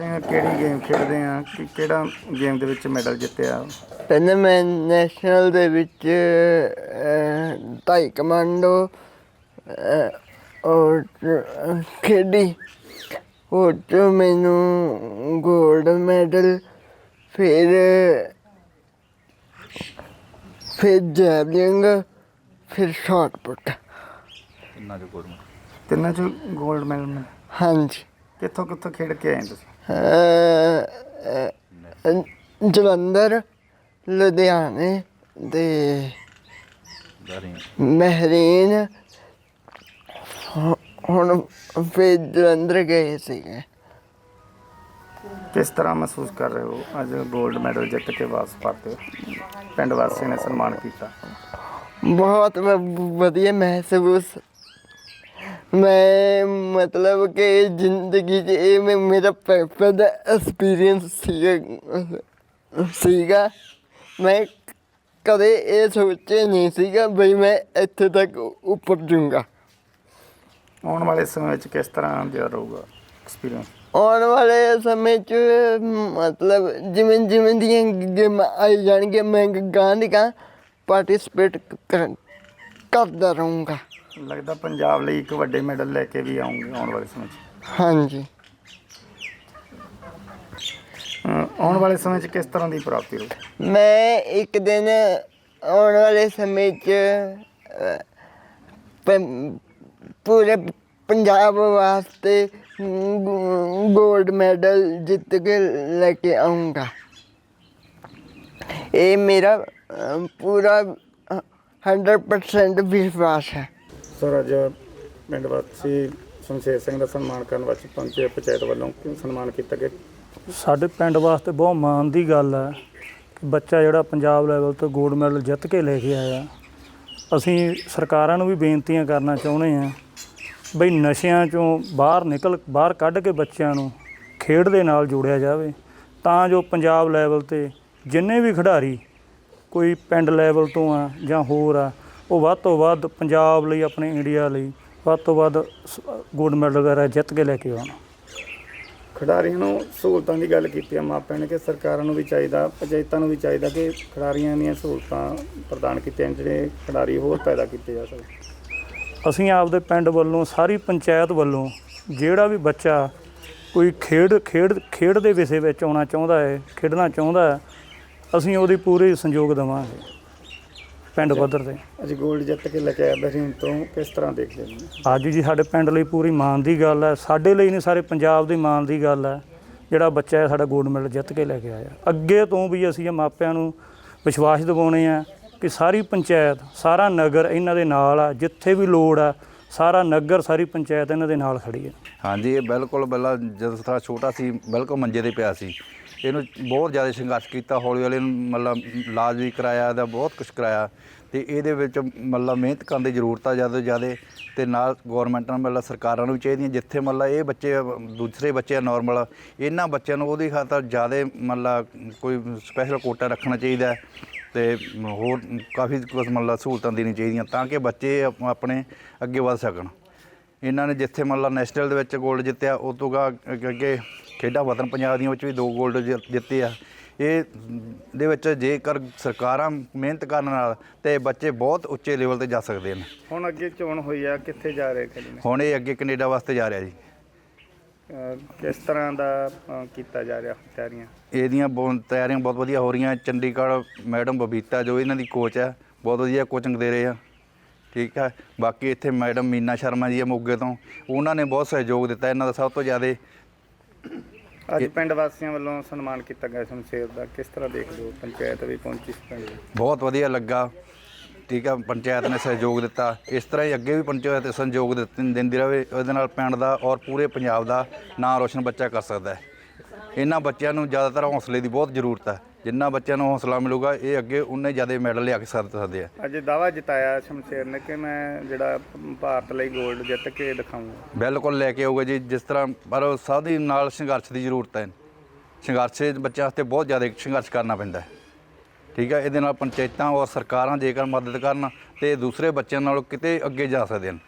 ਸਿੰਘ ਕਿਹੜੀ ਗੇਮ ਖੇਡਦੇ ਆ ਕਿ ਕਿਹੜਾ ਗੇਮ ਦੇ ਵਿੱਚ ਮੈਡਲ ਜਿੱਤਿਆ? ਪਹਿਲਾਂ ਮੈਂ ਨੈਸ਼ਨਲ ਦੇ ਵਿੱਚ ਢਾਈ ਕਮਾਂਡੋ ਔਰ ਖੇਡੀ। ਉਹ 'ਚ ਮੈਨੂੰ ਗੋਲਡ ਮੈਡਲ ਫਿਰ ਫਿਰ ਜੈਵਲਿੰਗ ਫਿਰ ਸ਼ਾਟ ਪੁੱਟ ਤਿੰਨਾਂ ਚ 골ਡ ਮੈਡਲ ਮਿਲੇ ਹਾਂਜੀ। ਕਿੱਥੋਂ ਕਿੱਥੋਂ ਖੇਡ ਕੇ ਆਏ ਤੁਸੀਂ? ਜਲੰਧਰ ਲੁਧਿਆਣੇ ਤੇ ਮਹਿਰੀਨ ਹੁਣ ਫਿਰ ਜਲੰਧਰ ਗਏ ਸੀਗੇ। ਕਿਸ ਤਰ੍ਹਾਂ ਮਹਿਸੂਸ ਕਰ ਰਹੇ ਹੋ? ਅੱਜ 골ਡ ਮੈਡਲ ਜਿੱਤ ਕੇ ਵਾਪਸ ਪਰਤੇ। ਪਿੰਡ ਵਾਸੀਆਂ ਨੇ ਸਨਮਾਨ ਕੀਤਾ। ਬਹੁਤ ਵਧੀਆ ਮਹਿਸੂਸ ਮੈਂ ਮਤਲਬ ਕਿ ਜ਼ਿੰਦਗੀ 'ਚ ਇਹ ਮੇ- ਮੇਰਾ ਪਹਿਲਾ ਐਕਸਪੀਰੀਅੰਸ ਸੀਗਾ ਸੀਗਾ। ਮੈਂ ਕਦੇ ਇਹ ਸੋਚਿਆ ਨਹੀਂ ਸੀਗਾ ਬਈ ਮੈਂ ਇੱਥੇ ਤੱਕ ਉੱਪਰ ਜੂੰਗਾ ਆਉਣ ਵਾਲੇ ਸਮੇਂ ਵਿੱਚ ਕਿਸ ਤਰ੍ਹਾਂ ਦਾ ਰਹੂਗਾ ਐਕਸਪੀਰੀਅੰਸ ਆਉਣ ਵਾਲੇ ਸਮੇਂ 'ਚ ਮਤਲਬ ਜਿਵੇਂ ਜਿਵੇਂ ਦੀਆਂ ਗੇਮਾਂ ਆਈ ਜਾਣਗੀਆਂ ਮੈਂ ਗਾਂ ਦੀ ਗਾਂ ਪਾਰਟਿਸਿਪੇਟ ਕਰਦਾ ਰਹੂੰਗਾ। ਲੱਗਦਾ ਪੰਜਾਬ ਲਈ ਇੱਕ ਵੱਡੇ ਮੈਡਲ ਲੈ ਕੇ ਵੀ ਆਉਂਗੇ ਆਉਣ ਵਾਲੇ ਸਮੇਂ 'ਚ। ਹਾਂਜੀ। ਆਉਣ ਵਾਲੇ ਸਮੇਂ 'ਚ ਕਿਸ ਤਰ੍ਹਾਂ ਦੀ ਪ੍ਰਾਪਤੀ ਰਹੂ ਮੈਂ ਇੱਕ ਦਿਨ ਆਉਣ ਵਾਲੇ ਸਮੇਂ 'ਚ ਪੰ- ਪੂਰੇ ਪੰਜਾਬ ਵਾਸਤੇ ਗੋਲਡ ਮੈਡਲ ਜਿੱਤ ਕੇ ਲੈ ਕੇ ਆਉਂਗਾ ਇਹ ਮੇਰਾ ਪੂਰਾ ਅਹ, 100% ਵਿਸ਼ਵਾਸ ਹੈ। ਸਰ ਅੱਜ ਪਿੰਡ ਵਾਸੀ ਸ਼ਮਸ਼ੇਰ ਸਿੰਘ ਦਾ ਸਨਮਾਨ ਕਰਨ ਵਾਸਤੇ ਪਹੁੰਚੇ, ਪੰਚਾਇਤ ਵੱਲੋਂ ਕਿਉਂ ਸਨਮਾਨ ਕੀਤਾ ਗਿਆ? ਸਾਡੇ ਪਿੰਡ ਵਾਸਤੇ ਬਹੁਤ ਮਾਣ ਦੀ ਗੱਲ ਹੈ ਕਿ ਬੱਚਾ ਜਿਹੜਾ ਪੰਜਾਬ ਲੈਵਲ ਤੋਂ ਗੋਲਡ ਮੈਡਲ ਜਿੱਤ ਕੇ ਲੈ ਕੇ ਆਇਆ। ਅਸੀਂ ਸਰਕਾਰਾਂ ਨੂੰ ਵੀ ਬੇਨਤੀਆਂ ਕਰਨਾ ਚਾਹੁੰਦੇ ਹਾਂ ਬਈ ਨਸ਼ਿਆਂ ਚੋਂ ਬਾਹਰ ਨਿਕਲ, ਬਾਹਰ ਕੱਢ ਕੇ ਬੱਚਿਆਂ ਨੂੰ ਖੇਡ ਦੇ ਨਾਲ ਜੋੜਿਆ ਜਾਵੇ। ਤਾਂ ਜੋ ਪੰਜਾਬ ਲੈਵਲ ਤੇ ਜਿੰਨੇ ਵੀ ਖਿਡਾਰੀ ਕੋਈ ਪਿੰਡ ਲੈਵਲ ਤੋਂ ਆ ਜਾਂ ਹੋਰ ਆ ਉਹ ਵੱਧ ਤੋਂ ਵੱਧ ਪੰਜਾਬ ਲਈ ਆਪਣੇ ਇੰਡੀਆ ਲਈ ਵੱਧ ਤੋਂ ਵੱਧ ਗੋਲਡ ਮੈਡਲ ਵਗੈਰਾ ਜਿੱਤ ਕੇ ਲੈ ਕੇ ਆਉਣ। ਖਿਡਾਰੀਆਂ ਨੂੰ ਸਹੂਲਤਾਂ ਦੀ ਗੱਲ ਕੀਤੀ ਆ ਮਾਪਿਆਂ ਨੇ ਕਿ ਸਰਕਾਰਾਂ ਨੂੰ ਵੀ ਚਾਹੀਦਾ ਪੰਚਾਇਤਾਂ ਨੂੰ ਵੀ ਚਾਹੀਦਾ ਕਿ ਖਿਡਾਰੀਆਂ ਦੀਆਂ ਸਹੂਲਤਾਂ ਪ੍ਰਦਾਨ ਕੀਤੀਆਂ ਜਿਹੜੇ ਖਿਡਾਰੀ ਹੋਰ ਪੈਦਾ ਕੀਤੇ ਜਾ ਸਕਣ। ਅਸੀਂ ਆਪਦੇ ਪਿੰਡ ਵੱਲੋਂ ਸਾਰੀ ਪੰਚਾਇਤ ਵੱਲੋਂ ਜਿਹੜਾ ਵੀ ਬੱਚਾ ਕੋਈ ਖੇਡ ਖੇਡ ਖੇਡ ਦੇ ਵਿਸ਼ੇ ਵਿੱਚ ਆਉਣਾ ਚਾਹੁੰਦਾ ਹੈ ਖੇਡਣਾ ਚਾਹੁੰਦਾ ਹੈ ਅਸੀਂ ਉਹਦੀ ਪੂਰੀ ਸੰਯੋਗ ਦੇਵਾਂਗੇ। ਪਿੰਡ ਪੱਧਰ ਤੇ ਅੱਜ 골ਡ ਜਿੱਤ ਕੇ ਲੈ ਕੇ ਆਇਆ ਬਹਿਰੀਨ ਤੋਂ ਕਿਸ ਤਰ੍ਹਾਂ ਦੇਖਦੇ ਹੋ ਅੱਜ ਜੀ ਸਾਡੇ ਪਿੰਡ ਲਈ ਪੂਰੀ ਮਾਣ ਦੀ ਗੱਲ ਹੈ। ਸਾਡੇ ਲਈ ਨਹੀਂ ਸਾਰੇ ਪੰਜਾਬ ਦੀ ਮਾਣ ਦੀ ਗੱਲ ਹੈ। ਜਿਹੜਾ ਬੱਚਾ ਹੈ ਸਾਡਾ ਗੋਲਡ ਮੈਡਲ ਜਿੱਤ ਕੇ ਲੈ ਕੇ ਆਇਆ। ਅੱਗੇ ਤੋਂ ਵੀ ਅਸੀਂ ਇਹ ਮਾਪਿਆਂ ਨੂੰ ਵਿਸ਼ਵਾਸ ਦਿਵਾਉਣੇ ਆ ਕਿ ਸਾਰੀ ਪੰਚਾਇਤ ਸਾਰਾ ਨਗਰ ਇਹਨਾਂ ਦੇ ਨਾਲ ਆ। ਜਿੱਥੇ ਵੀ ਲੋੜ ਆ ਸਾਰਾ ਨਗਰ ਸਾਰੀ ਪੰਚਾਇਤ ਇਹਨਾਂ ਦੇ ਨਾਲ ਖੜੀ ਹੈ। ਹਾਂਜੀ ਇਹ ਬਿਲਕੁਲ ਪਹਿਲਾਂ ਜਦੋਂ ਥੋੜ੍ਹਾ ਛੋਟਾ ਸੀ ਬਿਲਕੁਲ ਮੰਜੇ ਤੇ ਪਿਆ ਸੀ। ਇਹਨੂੰ ਬਹੁਤ ਜ਼ਿਆਦਾ ਸੰਘਰਸ਼ ਕੀਤਾ, ਹੌਲੀ ਹੌਲੀ ਇਹਨੂੰ ਮਤਲਬ ਇਲਾਜ ਵੀ ਕਰਾਇਆ ਇਹਦਾ ਬਹੁਤ ਕੁਝ ਕਰਾਇਆ ਤੇ ਇਹਦੇ ਵਿੱਚ ਮਤਲਬ ਮਿਹਨਤ ਕਰਨ ਦੀ ਜ਼ਰੂਰਤ ਆ ਜ਼ਿਆਦਾ ਤੋਂ ਜ਼ਿਆਦਾ ਤੇ ਨਾਲ ਗਵਰਨਮੈਂਟ ਨੂੰ ਮਤਲਬ ਸਰਕਾਰਾਂ ਨੂੰ ਵੀ ਚਾਹੀਦੀਆਂ, ਜਿੱਥੇ ਮਤਲਬ ਇਹ ਬੱਚੇ ਦੂਸਰੇ ਬੱਚੇ ਆ ਨਾਰਮਲ ਇਹਨਾਂ ਬੱਚਿਆਂ ਨੂੰ ਉਹਦੀ ਖਾਤਰ ਜ਼ਿਆਦਾ ਮਤਲਬ ਕੋਈ ਸਪੈਸ਼ਲ ਕੋਟਾ ਰੱਖਣਾ ਚਾਹੀਦਾ ਹੈ ਤੇ ਹੋਰ ਕਾਫੀ ਕੁਝ ਮਤਲਬ ਸਹੂਲਤਾਂ ਦੇਣੀਆਂ ਚਾਹੀਦੀਆਂ ਤਾਂ ਕਿ ਬੱਚੇ ਆਪ- ਆਪਣੇ ਅੱਗੇ ਵਧ ਸਕਣ। ਇਹਨਾਂ ਨੇ ਜਿੱਥੇ ਮੰਨ ਲਾ ਨੈਸ਼ਨਲ ਦੇ ਵਿੱਚ 골ਡ ਜਿੱਤਿਆ, ਉਹ ਤੋਂ ਗਾ ਅੱਗੇ- ਅੱਗੇ ਖੇਡਾਂ ਵਤਨ ਪੰਜਾਬ ਦੀਆਂ ਵਿੱਚ ਵੀ ਦੋ 골ਡ ਜਿੱਤੇ ਆ। ਇਹ ਦੇ ਵਿੱਚ ਜੇਕਰ ਸਰਕਾਰਾਂ ਮਿਹਨਤ ਕਰਨ ਨਾਲ ਤੇ ਬੱਚੇ ਬਹੁਤ ਉੱਚੇ ਲੈਵਲ ਤੇ ਜਾ ਸਕਦੇ ਨੇ। ਹੁਣ ਅੱਗੇ ਚੋਣ ਹੋਈ ਆ ਕਿੱਥੇ ਜਾ ਰਹੇ ਖਿਡਾਰੀ ਹੁਣ ਇਹ ਅੱਗੇ ਕੈਨੇਡਾ ਵਾਸਤੇ ਜਾ ਰਿਹਾ ਜੀ। ਅਹ ਕਿਸ ਤਰ੍ਹਾਂ ਦਾ ਅਹ ਕੀਤਾ ਜਾ ਰਿਹਾ ਤਿਆਰੀਆਂ? ਇਹਦੀਆਂ ਬਹੁਤ ਤਿਆਰੀਆਂ ਬਹੁਤ ਵਧੀਆ ਹੋ ਰਹੀਆਂ। ਚੰਡੀਗੜ੍ਹ ਮੈਡਮ ਬਬੀਤਾ ਜੋ ਇਹਨਾਂ ਦੀ ਕੋਚ ਹੈ ਬਹੁਤ ਵਧੀਆ ਕੋਚਿੰਗ ਦੇ ਰਹੇ ਆ। ਠੀਕ ਹੈ ਬਾਕੀ ਇੱਥੇ ਮੈਡਮ ਮੀਨਾ ਸ਼ਰਮਾ ਜੀ ਆ ਮੋਗੇ ਤੋਂ। ਉਹਨਾਂ ਨੇ ਬਹੁਤ ਸਹਿਯੋਗ ਦਿੱਤਾ। ਇਹਨਾਂ ਦਾ ਸਭ ਤੋਂ ਜ਼ਿਆਦਾ ਅੱਜ ਪਿੰਡ ਵਾਸੀਆਂ ਵੱਲੋਂ ਸਨਮਾਨ ਕੀਤਾ ਗਿਆ ਸ਼ਮਸ਼ੇਰ ਦਾ। ਕਿਸ ਤਰ੍ਹਾਂ ਦੇਖਦੇ ਹੋ? ਪੰਚਾਇਤ ਵੀ ਪਹੁੰਚੀ ਸੀ ਪਿੰਡ। ਬਹੁਤ ਵਧੀਆ ਲੱਗਾ। ਠੀਕ ਆ ਪੰਚਾਇਤ ਨੇ ਸਹਿਯੋਗ ਦਿੱਤਾ। ਇਸ ਤਰ੍ਹਾਂ ਹੀ ਅੱਗੇ ਵੀ ਪੰਚਾਇਤ ਸਹਿਯੋਗ ਦਿੱਤ- ਦਿੰਦੀ ਰਹੇ ਉਹਦੇ ਨਾਲ ਪਿੰਡ ਦਾ ਔਰ ਪੂਰੇ ਪੰਜਾਬ ਦਾ ਨਾਂ ਰੋਸ਼ਨ ਬੱਚਾ ਕਰ ਸਕਦਾ ਹੈ। ਇਹਨਾਂ ਬੱਚਿਆਂ ਨੂੰ ਜ਼ਿਆਦਾਤਰ ਹੌਸਲੇ ਦੀ ਬਹੁਤ ਜ਼ਰੂਰਤ ਹੈ। ਜਿੰਨਾ ਬੱਚਿਆਂ ਨੂੰ ਹੌਸਲਾ ਮਿਲੂਗਾ ਇਹ ਅੱਗੇ ਉਨੇ ਜ਼ਿਆਦਾ ਮੈਡਲ ਲਿਆ ਕੇ ਸਕ- ਸਕਦੇ ਆ। ਅੱਜ ਦਾਵਾ ਜਿਤਾਇਆ ਸ਼ਮਸ਼ੇਰ ਨੇ ਕਿ ਮੈਂ ਜਿਹੜਾ ਭਾਰਤ ਲਈ 골ਡ ਜਿੱਤ ਕੇ ਦਿਖਾਊਂਗਾ। ਬਿਲਕੁਲ ਲੈ ਕੇ ਆਊਗਾ ਜੀ ਜਿਸ ਤਰ੍ਹਾਂ ਪਰ ਸਭ ਦੀ ਨਾਲ ਸੰਘਰਸ਼ ਦੀ ਜ਼ਰੂਰਤ ਹੈ। ਸੰਘਰਸ਼ ਬੱਚਿਆਂ ਵਾਸਤੇ ਬਹੁਤ ਜ਼ਿਆਦਾ ਸੰਘਰਸ਼ ਕਰਨਾ ਪੈਂਦਾ ਹੈ। ਠੀਕ ਹੈ ਇਹਦੇ ਨਾਲ ਪੰਚਾਇਤਾਂ ਔਰ ਸਰਕਾਰਾਂ ਜੇਕਰ ਮਦਦ ਕਰਨ ਤੇ ਦੂਸਰੇ ਬੱਚਿਆਂ ਨਾਲੋਂ ਕਿਤੇ ਅੱਗੇ ਜਾ ਸਕਦੇ ਹਨ।